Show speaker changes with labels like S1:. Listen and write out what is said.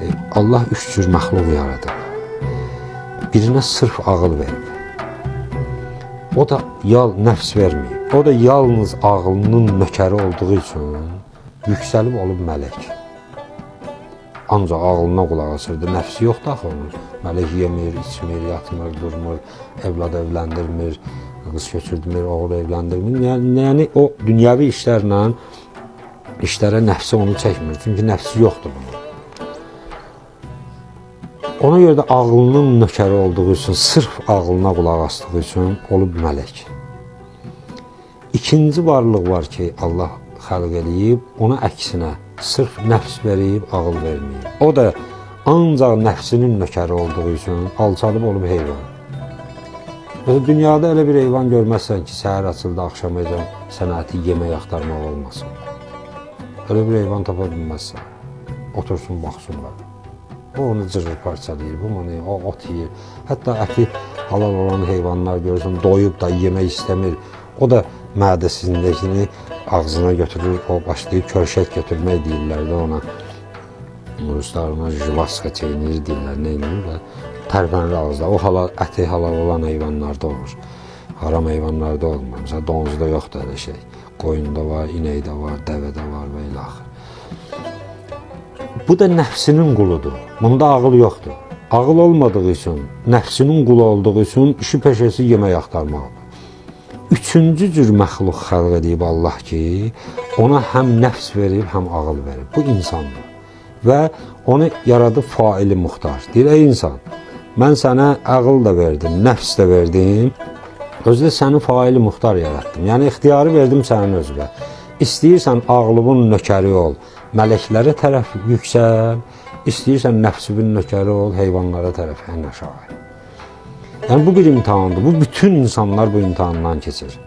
S1: E, Allah üç cür məxluq yaradıb. Birinə sırf ağıl verib. O da yal nəfs verməyib. O da yalnız ağlının nökəri olduğu üçün yüksəlib olub mələk. Ancaq ağlına qulaq asırdı. Nəfsi yoxdur axı onun. Mələk yemir, içmir, yatmır, durmur, evlad evləndirmir, qız köçürdürmür, oğul evləndirmir. Yəni, yəni o dünyəvi işlərlə işlərə nəfsi onu çəkmir. Çünki nəfsi yoxdur bunun. Ona görə də ağlının nökəri olduğu üçün, sırf ağlına qulaq asdığı üçün olub mələk. İkinci varlıq var ki, Allah xəlq eləyib, ona əksinə sırf nəfs verib, ağıl verməyib. O da ancaq nəfsinin nökəri olduğu üçün alçalıb olub heyvan. Mesela dünyada elə bir heyvan görməzsən ki, səhər açıldı, axşam edən sənəti yemək axtarmaq olmasın. Öyle bir heyvan tapa bilməzsən. Otursun, baxsınlar. O onu cırır parçalayır, bu onu o ot yeyir. Hətta əti halal olan heyvanlar görürsən, doyub da yemək istəmir. O da mədəsindəkini ağzına götürür, o başlayır körşək götürmək deyirlər də ona. Ruslar ona jivaska çeynir deyirlər, nə də tərpənir ağızda. O halal, əti halal olan heyvanlarda olur. Haram heyvanlarda olmur. Məsələn, donuzda yoxdur elə şey. Qoyunda var, inəkdə var, dəvədə var və ilə axır. Bu da nəfsinin quludur. Bunda ağıl yoxdur. Ağıl olmadığı üçün, nəfsinin qulu olduğu üçün peşəsi yemək axtarmaqdır. Üçüncü cür məxluq xəlq edib Allah ki, ona həm nəfs verib, həm ağıl verib. Bu insandır. Və onu yaradıb faili muxtar. Deyir, ey insan, mən sənə ağıl da verdim, nəfs də verdim, özü də səni faili muxtar yaratdım. Yəni ixtiyarı verdim sənin özünə. İstəyirsən ağlının nökəri ol, mələklərə tərəf yüksəl, istəyirsən nəfsinin nökəri ol, heyvanlara tərəf ən aşağı. Yəni bu bir imtahandır. Bu bütün insanlar bu imtahandan keçir.